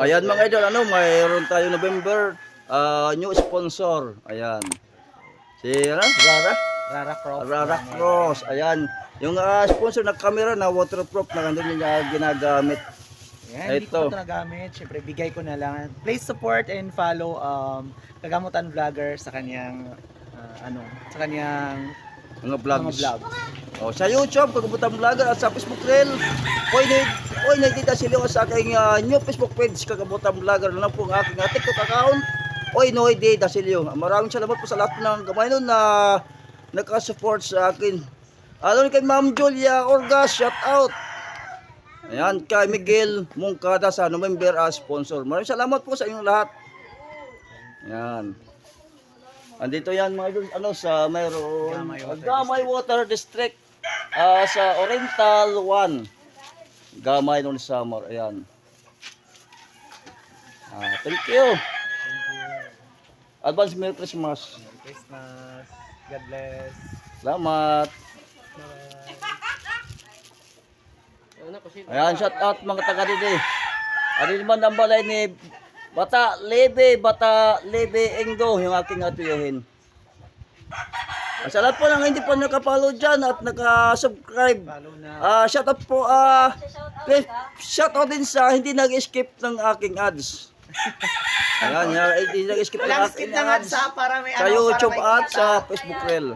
Ayan mga idol, ano, mayroon tayo November ah, new sponsor. Ayan. Si ano, Rara? Rara Croft. Rara Cross. Ayan. Yung ah, sponsor na camera na waterproof na nandun niya ginagamit. Yan, hindi Ito. ko ito nagamit. Siyempre, bigay ko na lang. Please support and follow um, Kagamutan Vlogger sa kanyang ah, ano, sa kanyang Mga mga vlogs. Vlog. Oh, sa YouTube, Kagubutang Vlogger at sa Facebook. Oy, need, oy, nakita sila sa aking ah, new Facebook page, Kagubutang Vlogger. Na lang po ang aking uh, TikTok account. Oy, no, day, Dasilio. Maraming salamat po sa lahat ng gamay nun na nakasupport sa akin. Alam kay Ma'am Julia Orgas, shout out. Ayan, kay Miguel Mungkada sa November as sponsor. Maraming salamat po sa inyong lahat. Ayan. Andito yan mga idol, ano sa mayroon Gamay Water District ah, sa Oriental 1. Gamay noon summer, ayan. Ah, thank you. Advance Merry Christmas. Merry Christmas. God bless. Salamat. Ayan, shout out mga taga dito. Ano naman ang balay ni Bata Lebe, Bata Lebe Engdo, yung aking atuyuhin. Sa lahat po nang hindi po nakapollow dyan at nakasubscribe. Follow na. Ah, shout out po, ah, please, shout out din sa hindi nag-skip ng aking ads. Ayan, yan, hindi nag-skip ng aking skip ng ads ha, para may Sa ano, YouTube para may at kita. sa Facebook Reel.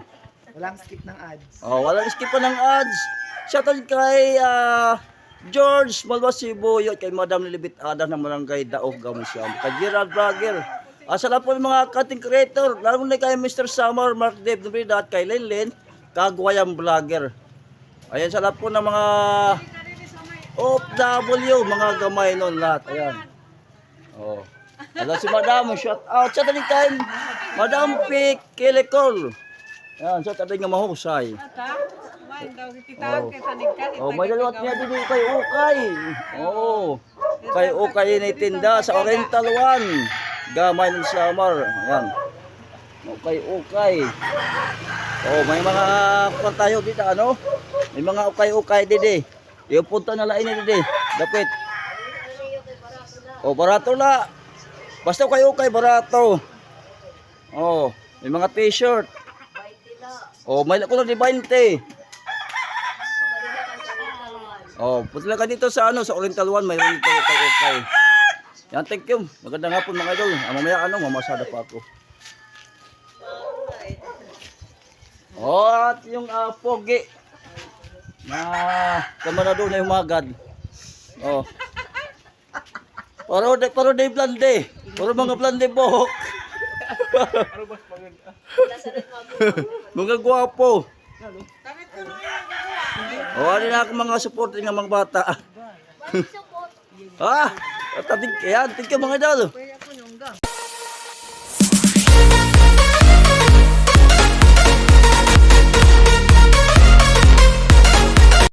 Walang skip ng ads. Oh, walang skip pa ng ads. Shoutout kay ah, George Malwasibo, yun, kay Madam Lilibit Ada ng Barangay Daog Gamusyam, kay Gerald Bragger. Ah, sa lahat po mga content creator, lalo na kay Mr. Summer, Mark Dave Nubrida at kay Lenlen, Kagwayang Vlogger. Ayan sa lahat po ng mga OFW, mga gamay nun lahat. Ayan. Oh. Alam si Madam, shout out. Sa tanig kay Madam Pick Kilikol. Ayan, sa tanig nga mahusay. Oh, may dalawat niya din kay Ukay. Oh. Kay Ukay ni tinda sa Oriental 1. Gamay ng summer. Ayan. Ukay Ukay. Oh, may mga kwan tayo dito ano? May mga ukay-ukay dito. Yung punta na lain dito. Dapit. Oh, barato la. Basta ukay-ukay barato. Oh, may mga t-shirt. Oh, may ko lang di 20. Oh, punta ka dito sa ano, sa Oriental 1, mayroon dito kay okay. Yan, thank you. Magandang hapon mga idol. Ah, mamaya ano, mamasada pa ako. Oh, at yung ah, pogi na kamarado na yung magad. Oh. Paro de paro de blande. Paro mga blande buhok. mga gwapo. Oh, ano na ako mga supporter ng mga bata. ah, tatig yan, tingka mga idol.